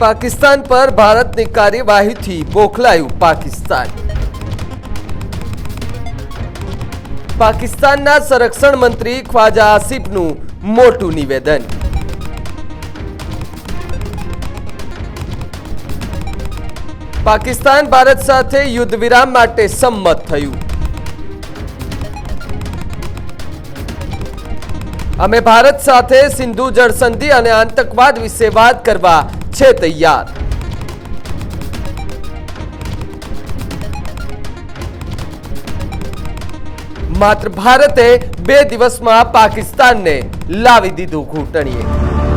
પાકિસ્તાન પર ભારતની કાર્યવાહીથી બોખલાયું પાકિસ્તાન. પાકિસ્તાનના સંરક્ષણ મંત્રી ખ્વાજા આસિફનું મોટું નિવેદન. પાકિસ્તાન ભારત સાથે યુદ્ધ વિરામ માટે સંમત થયું. અમે ભારત સાથે સિંધુ જળસંધિ અને આતંકવાદ વિશે વાત કરવા છે તૈયાર. માત્ર ભારતે બે દિવસમાં પાકિસ્તાનને લાવી દીધું ઘૂંટણીએ.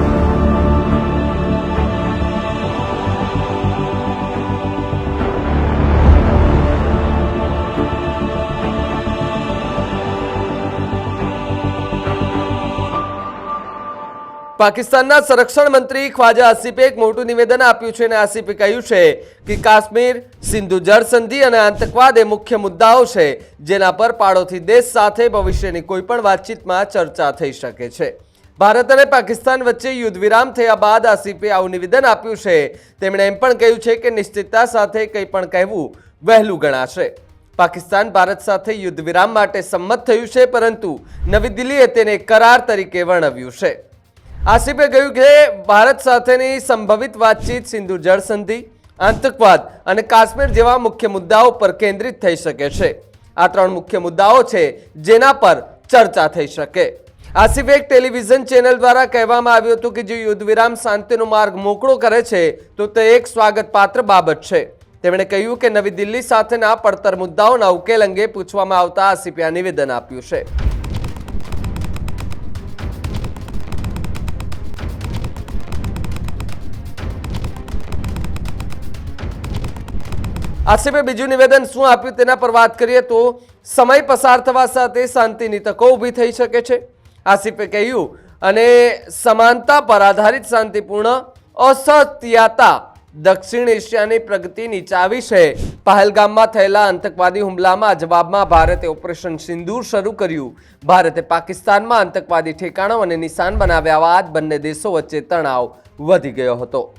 પાકિસ્તાનના સંરક્ષણ મંત્રી ખ્વાજા આસિફે એક મોટું નિવેદન આપ્યું છે અને આસિફે કહ્યું છે કે કાશ્મીર, સિંધુ જળસંધિ અને આતંકવાદ એ મુખ્ય મુદ્દાઓ છે, જેના પર પાડોશી દેશ સાથે ભવિષ્યની કોઈ પણ વાતચીતમાં ચર્ચા થઈ શકે છે. ભારત અને પાકિસ્તાન વચ્ચે યુદ્ધ વિરામ થયા બાદ આસિફે આવું નિવેદન આપ્યું છે. તેમણે એમ પણ કહ્યું છે કે નિશ્ચિતતા સાથે કંઈ પણ કહેવું વહેલું ગણાશે. પાકિસ્તાન ભારત સાથે યુદ્ધ વિરામ માટે સંમત થયું છે, પરંતુ નવી દિલ્હીએ તેને કરાર તરીકે વર્ણવ્યું છે. આસિફે કહ્યું કે ભારત સાથેની સંભવિત વાતચીત સિંધુ જળ સંધિ આતંકવાદ અને કાશ્મીર જેવા મુખ્ય મુદ્દાઓ પર કેન્દ્રિત થઈ શકે છે. આ ત્રણ મુખ્ય મુદ્દાઓ છે જેના પર ચર્ચા થઈ શકે. આસિફે એક ટેલિવિઝન ચેનલ દ્વારા કહેવામાં આવ્યું હતું કે જે યુદ્ધ વિરામ શાંતિનો માર્ગ મોકળો કરે છે, તો તે એક સ્વાગતપાત્ર બાબત છે. તેમણે કહ્યું કે નવી દિલ્હી સાથેના પડતર મુદ્દાઓના ઉકેલ અંગે પૂછવામાં આવતા આસિફે આ નિવેદન આપ્યું છે. આસિફે બીજું નિવેદન શું આપ્યું તેના પર વાત કરીએ તો સમય પસાર થવા સાથે શાંતિની તકો ઊભી થઈ શકે છે. આસિફે કહ્યું, અને સમાનતા પર આધારિત શાંતિપૂર્ણ, અસત્યતા દક્ષિણ એશિયાની પ્રગતિની ચાવી છે. પહેલગામમાં થયેલા આતંકવાદી હુમલામાં જવાબમાં ભારતે ઓપરેશન સિંદૂર શરૂ કર્યું. ભારતે પાકિસ્તાનમાં આતંકવાદી ઠેકાણો અને નિશાન બનાવ્યા બાદ બંને દેશો વચ્ચે તણાવ વધી ગયો હતો.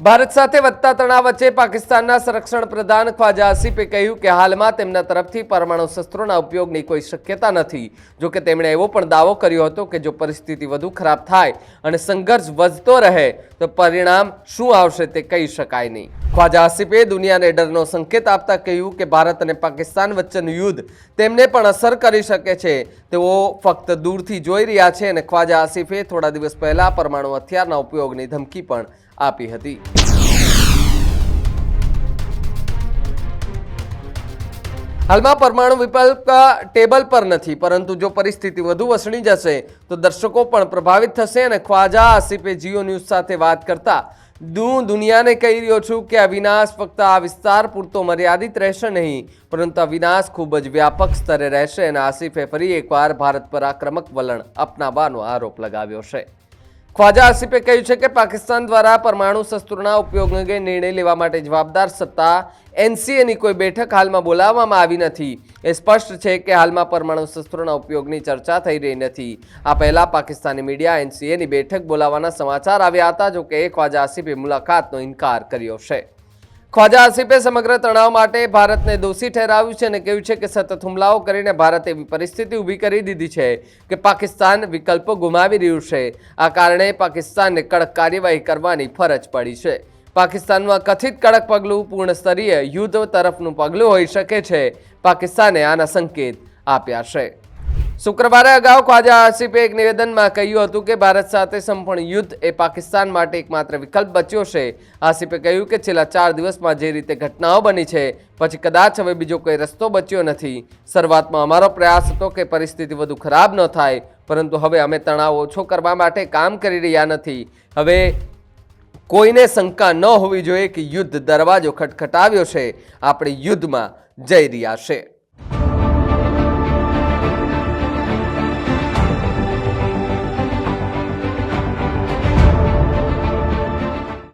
ભારત સાથે વધતા તણાવ વચ્ચે પાકિસ્તાનના સંરક્ષણ પ્રધાન ખ્વાજા આસિફે કહ્યું કે હાલમાં તેમના તરફથી પરમાણુ શસ્ત્રોના ઉપયોગની કોઈ શક્યતા નથી. જો કે તેમણે એવો પણ દાવો કર્યો હતો કે જો પરિસ્થિતિ વધુ ખરાબ થાય અને સંઘર્ષ વધતો રહે, તો પરિણામ શું આવશે તે કહી શકાય નહીં. ખ્વાજા આસિફે દુનિયાને ડરનો સંકેત આપતા કહ્યું કે ભારત અને પાકિસ્તાન વચ્ચેનું યુદ્ધ તેમને પણ અસર કરી શકે છે. તેઓ ફક્ત દૂરથી જોઈ રહ્યા છે અને ખ્વાજા આસિફે થોડા દિવસ પહેલાં પરમાણુ હથિયારના ઉપયોગની ધમકી પણ આપી હતી. હાલમાં પરમાણુ વિકલ્પ ટેબલ પર નથી, પરંતુ જો પરિસ્થિતિ વધુ વસણી જશે, તો દર્શકો પણ પ્રભાવિત થશે અને ખ્વાજા આસિફે જીઓ ન્યૂઝ સાથે વાત કરતા હું દુનિયાને કહી રહ્યો છું કે આ વિનાશ ફક્ત આ વિસ્તાર પૂરતો મર્યાદિત રહેશે નહીં, પરંતુ આ વિનાશ ખૂબ જ વ્યાપક સ્તરે રહેશે અને આસિફે ફરી એકવાર ભારત પર આક્રમક વલણ અપનાવવાનો આરોપ લગાવ્યો છે. ખ્વાજા આસિફે કહ્યું છે કે પાકિસ્તાન દ્વારા પરમાણુ શસ્ત્રોના ઉપયોગ અંગે નિર્ણય લેવા માટે જવાબદાર સત્તા એનસીએની કોઈ બેઠક હાલમાં બોલાવવામાં આવી નથી. એ સ્પષ્ટ છે કે હાલમાં પરમાણુ શસ્ત્રોના ઉપયોગની ચર્ચા થઈ રહી નથી. આ પહેલાં પાકિસ્તાની મીડિયા એનસીએની બેઠક બોલાવવાના સમાચાર આવ્યા હતા જો કે ખ્વાજા આસિફે મુલાકાતનો ઇનકાર કર્યો છે. ખ્વાજા આસિફે સમગ્ર તણાવ માટે ભારતને દોષી ઠેરાવ્યું છે અને કહ્યું છે કે સતત હુમલાઓ કરીને ભારત એવી પરિસ્થિતિ ઊભી કરી દીધી છે કે પાકિસ્તાન વિકલ્પો ગુમાવી રહ્યું છે. આ કારણે પાકિસ્તાનને કડક કાર્યવાહી કરવાની ફરજ પડી છે. પાકિસ્તાનમાં કથિત કડક પગલું પૂર્ણ સ્તરીય યુદ્ધ તરફનું પગલું હોઈ શકે છે. પાકિસ્તાને આના સંકેત આપ્યા છે. શુક્રવારે અગાઉ ખ્વાજા આસિફે એક નિવેદનમાં કહ્યું હતું કે ભારત સાથે સંપૂર્ણ યુદ્ધ એ પાકિસ્તાન માટે એકમાત્ર વિકલ્પ બચ્યો છે. આસિફે કહ્યું કે છેલ્લા ચાર દિવસમાં જે રીતે ઘટનાઓ બની છે, પછી કદાચ હવે બીજો કોઈ રસ્તો બચ્યો નથી. શરૂઆતમાં અમારો પ્રયાસ હતો કે પરિસ્થિતિ વધુ ખરાબ ન થાય, પરંતુ હવે અમે તણાવ ઓછો કરવા માટે કામ કરી રહ્યા નથી. હવે કોઈને શંકા ન હોવી જોઈએ કે યુદ્ધ દરવાજો ખટખટાવ્યો છે. આપણે યુદ્ધમાં જઈ રહ્યા છે.